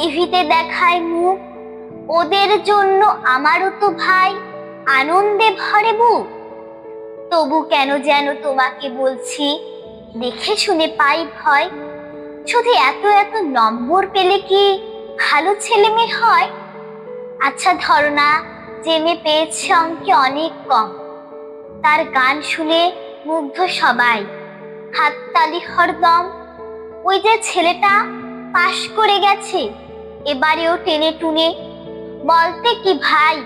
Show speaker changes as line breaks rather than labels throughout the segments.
টিভিতে দেখায় মুখ। ওদের জন্য আমারও তো ভাই আনন্দে ভরে বুক। তবু কেন যেন তোমাকে বলছি, দেখে শুনে পাই ভয়। শুধু এত এত নম্বর পেলে কি ভালো ছেলে মেয়ে হয়? আচ্ছা ধরো না, যে মেয়ে পেয়েছে অঙ্কে অনেক কম। তার গান শুনে মুগ্ধ সবাই। হাততালি হরদম। ওই যে ছেলেটা পাশ করে গেছে। এবারেও টেনে টুনে। বলতে কি ভাই,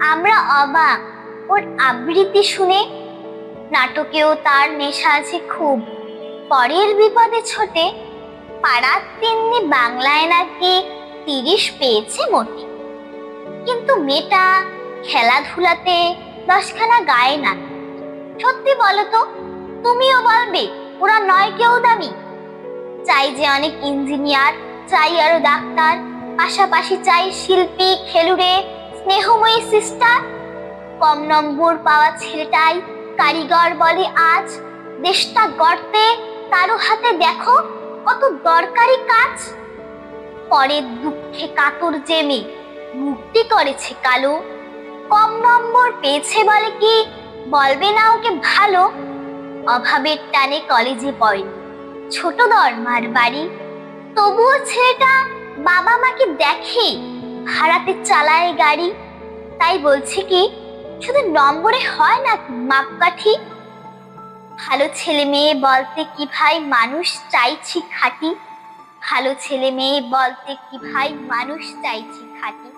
আমরা অবাক, ওর আবৃত্তি শুনে। নাটকেও তার নেশা আছে খুব। পরের বিপদে ছোটে, পাড়ার তিন্নি বাংলায় নাকি তিরিশ পেয়েছে মোটে। কিন্তু মেয়েটা খেলাধুলাতে দশখানা গায়ে না। সত্যি বলো তো, তুমিও বলবে, ওরা নয় কেউ দামি। চাই যে অনেক ইঞ্জিনিয়ার, চাই আরও ডাক্তার পাশাপাশি চাই শিল্পী, খেলুড়ে, স্নেহময়ী সিস্টার। কম নম্বর পাওয়া ছেলেটাই কারিগর বলে আজ। দেশটা গড়তে কারও হাতে দেখো কত দরকারি কাজ। পরের দুঃখে কাতর জেমে মুক্তি করেছে কালো। কম নম্বর পেয়েছে বলে কি? বলবে না ওকে ভালো। অভাবের টানে কলেজে পড়েনি ছোট দরমার বাড়ি। তবুও ছেলেটা বাবা মাকে দেখে ভাড়াতে চালায় গাড়ি। তাই বলছে কি, শুধু নম্বরে হয় না মাপকাঠি? ভালো ছেলে মেয়ে বলতে কি ভাই মানুষ চাইছি খাটি? ভালো ছেলে মেয়ে বলতে কি ভাই মানুষ চাইছি খাঁটি?